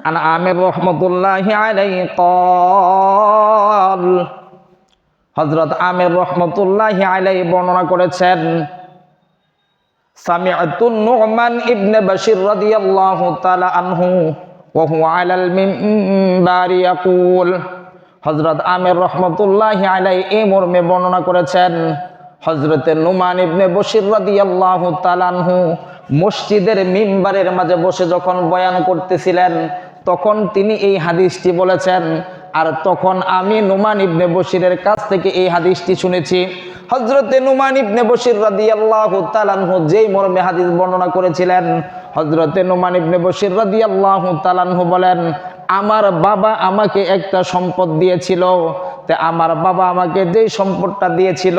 عن عامر رحمة الله عليه قال হজরত আমির রহমতুল্লাহ আলাই বর্ণনা করেছেন সামিআতু নু'মান ইবনে বাশির রাদিয়াল্লাহু তাআলা আনহু ওয়া হুয়া আলাল মিনবারি ইয়াকুল হযরত আমির রহমতুল্লাহ আলাই এই মর্মে বর্ণনা করেছেন হযরতে নুমান ইবনে বশির রাদিয়াল্লাহু তাআলা আনহু মসজিদের মিম্বারের মাঝে বসে যখন বয়ান করতেছিলেন তখন তিনি এই হাদিসটি বলেছেন, আর তখন আমি নুমান ইবনে বশিরের কাছ থেকে এই হাদিসটি শুনেছি। হজরতে নুমান ইবনে বশির রাদিয়াল্লাহু তাআলাহু যেই মর্মে হাদিস বর্ণনা করেছিলেন হজরতে নুমান ইবনে বশির রাদিয়াল্লাহু তাআলাহু বলেন, আমার বাবা আমাকে একটা সম্পদ দিয়েছিল। তে আমার বাবা আমাকে যেই সম্পদটা দিয়েছিল,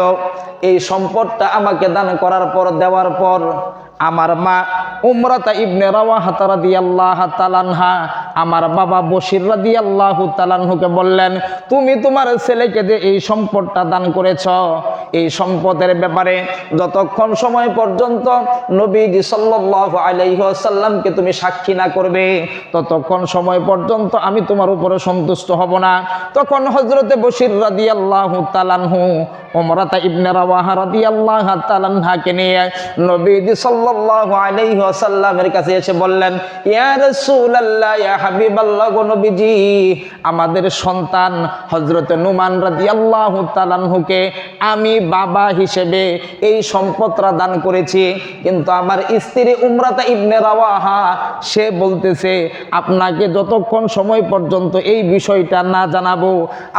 এই সম্পদটা আমাকে দান করার পর, দেওয়ার পর, আমার মা উমরাতা ইবনে রাওয়াহাত রাদিয়াল্লাহু তাআলাহা আমার বাবা বশির রাদিয়াল্লাহু তাআলাহুকে বললেন, তুমি তোমার ছেলেকে যে এই সম্পদটা দান করেছ, এই সম্পদের ব্যাপারে যতক্ষণ সময় পর্যন্ত নবীজি সাল্লাল্লাহু আলাইহি ওয়াসাল্লামকে তুমি সাক্ষী না করবে, ততক্ষণ সময় পর্যন্ত আমি তোমার উপরে সন্তুষ্ট হব না। তখন হযরতে বশির রাদিয়াল্লাহু তাআলাহু উমরাতা ইবনে রাওয়াহা রাদিয়াল্লাহু তাআলাহাকে নিয়ে নবীজি সাল্লাল্লাহু আলাইহি ওয়াসাল্লামের কাছে এসে বললেন, ইয়া রাসূলুল্লাহ, ইয়া হাবিবাল্লাহ গো নবীজি, আমাদের সন্তান হযরতে নুমান রাদিয়াল্লাহু তাআলাহুকে আমি বাবা হিসেবে এই সম্পদটা দান করেছি, কিন্তু আমার স্ত্রী উমরাতা ইবনে রাওয়াহা, সে বলতেছে, আপনাকে যতক্ষণ সময় পর্যন্ত এই বিষয়টা না জানাব,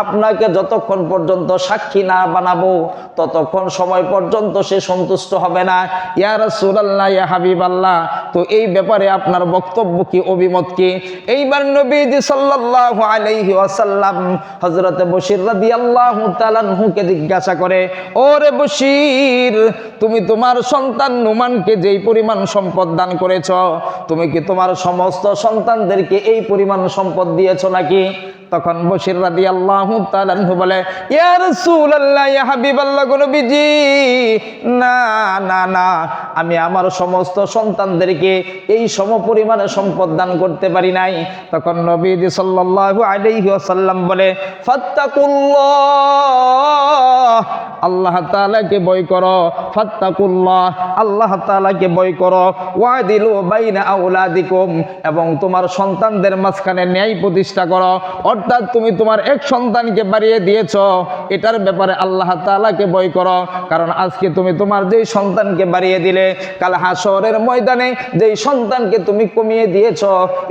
আপনাকে যতক্ষণ পর্যন্ত সাক্ষী না বানাবো, ততক্ষণ সময় পর্যন্ত সে সন্তুষ্ট হবে না। ইয়া রাসূলুল্লাহ, ইয়া হাবিবাল্লাহ তো এই ব্যাপারে আপনার বক্তব্য কি, অভিমত কি? এইবার নবীজি সাল্লাল্লাহু আলাইহি ওয়াসাল্লাম হযরত বশির রাদিয়াল্লাহু তাআলা কে জিজ্ঞাসা করে, ওরে বশির, তুমি তোমার সন্তান নুমানকে যেই পরিমাণ সম্পদ দান করেছ, তুমি কি তোমার সমস্ত সন্তানদেরকে এই পরিমাণ সম্পদ দিয়েছ নাকি? তখন বসির রাদি আল্লাহ বলে, ইয়া রাসূলুল্লাহ, ইয়া হাবিবাল্লাহ, গো নবীজি, না না না, আমি আমার সমস্ত সন্তানদেরকে এই সম পরিমাণে সম্পদ দান করতে পারি নাই। তখন নবীজি সাল্লাহ আলাইহি ওয়াসাল্লাম বলে, ফাত্তাকুল্লাহ আল্লাহ তাআলাকে ভয় করো, ফাত্তাকুল্লাহ, আল্লাহ তাআলাকে ভয় করো, ওয়াদিলু বাইনা আওলাদিকুম, এবং তোমার সন্তানদের মাঝখানে ন্যায় প্রতিষ্ঠা করো। অর্থাৎ তুমি তোমার এক সন্তানকে বাড়িয়ে দিয়েছ, এটার ব্যাপারে আল্লাহ তাআলাকে ভয় করো। কারণ আজকে তুমি তোমার যেই সন্তানকে বাড়িয়ে দিলে, কাল হাসরের ময়দানে যেই সন্তানকে তুমি কমিয়ে দিয়েছ,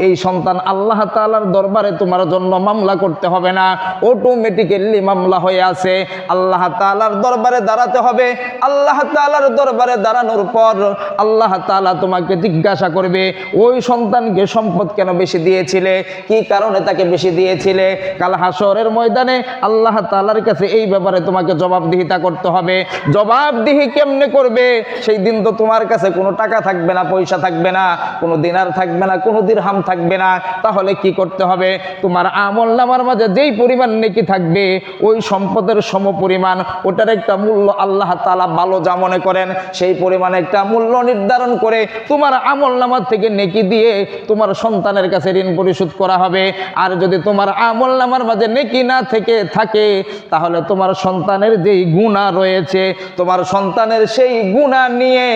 এই সন্তান আল্লাহ তাআলার দরবারে তোমার জন্য মামলা করতে হবে না। অটোমেটিক্যালি মামলা হয়ে আছে। আল্লাহ তাআলার দরবারে দাঁড়াতে হবে। আল্লাহ তাআলার দরবারে দাঁড়ানোর পর আল্লাহ তাআলা তোমাকে জিজ্ঞাসা করবে, ওই সন্তানকে সম্পদ কেন বেশি দিয়েছিলে? কি কারণে তাকে বেশি দিয়েছিলে? কাল হাসরের ময়দানে আল্লাহ তাআলার কাছে এই ব্যাপারে তোমাকে জবাবদিহিতা করতে হবে। জবাবদিহি কেমনে করবে? সেই দিন তো তোমার কাছে কোনো টাকা থাকবে না, পয়সা থাকবে না, কোনো দিনার থাকবে না, কোনো দিরহাম থাকবে না। তাহলে কি করতে হবে? তোমার আমল নামার মাঝে যেই পরিমাণ নেকি থাকবে, ওই সম্পদের সম পরিমাণ ওটার একটা মূল্য আল্লাহ তাআলা ভালো যা মনে করেন, সেই পরিমাণে একটা মূল্য নির্ধারণ করে তোমার আমল নামার থেকে নেকি দিয়ে তোমার সন্তানের কাছে ঋণ পরিশোধ করা হবে। আর যদি তোমার আমল নামার মাঝে নেকি না থেকে থাকে, তাহলে তোমার সন্তানের যেই গুণা রয়েছে, তোমার সন্তানের সেই গুণা নিয়ে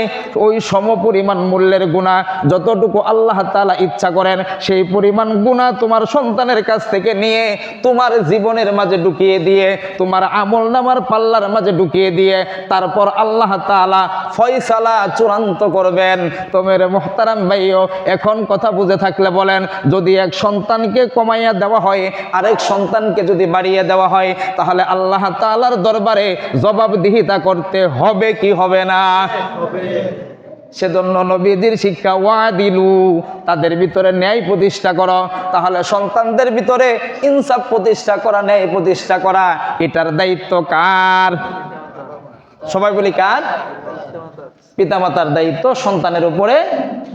ওই সম পরিমাণ মূল্যের গুণা যতটুকু আল্লাহ তালা ইচ্ছা করেন, সেই পরিমাণ গুণা তোমার সন্তানের কাছ থেকে নিয়ে তোমার জীবনের মাঝে ঢুকিয়ে দিয়ে তোমার আমল নামার পাল্লার মাঝে ঢুকিয়ে দিয়ে তারপর আল্লাহ তালা ফয়সালা চূড়ান্ত করবেন। তোমের মোহতারাম ভাইও, এখন কথা বুঝে থাকলে বলেন, যদি এক সন্তানকে কমাইয়া দেওয়া হয়, আরেক সন্তানকে যদি বাড়িয়ে দেওয়া হয়, তাহলে আল্লাহ তালার দরবারে জবাবদিহিতা করতে হবে কি হবে না? সেজন্য নবীদের শিক্ষা ওয়া দিলু তাদের ভিতরে ন্যায় প্রতিষ্ঠা করো। তাহলে সন্তানদের ভিতরে ইনসাফ প্রতিষ্ঠা করা, ন্যায় প্রতিষ্ঠা করা, এটার দায়িত্ব কার? সবাই বলি কার? পিতামাতার দায়িত্ব সন্তানের উপরে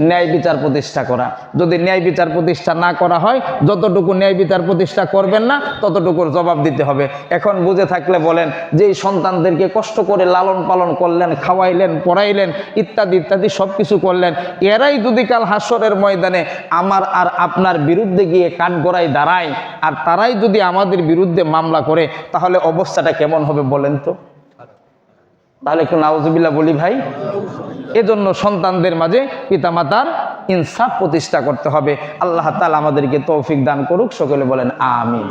ন্যায় বিচার প্রতিষ্ঠা করা। যদি ন্যায় বিচার প্রতিষ্ঠা না করা হয়, যতটুকু ন্যায় বিচার প্রতিষ্ঠা করবেন না, ততটুকুর জবাব দিতে হবে। এখন বুঝে থাকলে বলেন যে সন্তানদেরকে কষ্ট করে লালন পালন করলেন, খাওয়াইলেন, পড়াইলেন, ইত্যাদি ইত্যাদি সব কিছু করলেন, এরাই যদি কাল হাসরের ময়দানে আমার আর আপনার বিরুদ্ধে গিয়ে কাঠগড়ায় দাঁড়ায়, আর তারাই যদি আমাদের বিরুদ্ধে মামলা করে, তাহলে অবস্থাটা কেমন হবে বলেন তো? তাহলে একটু নাওজবিল্লা বলি ভাই, এজন্য সন্তানদের মাঝে পিতামাতার ইনসাফ প্রতিষ্ঠা করতে হবে। আল্লাহ তালা আমাদেরকে তৌফিক দান করুক, সকলে বলেন আমিন।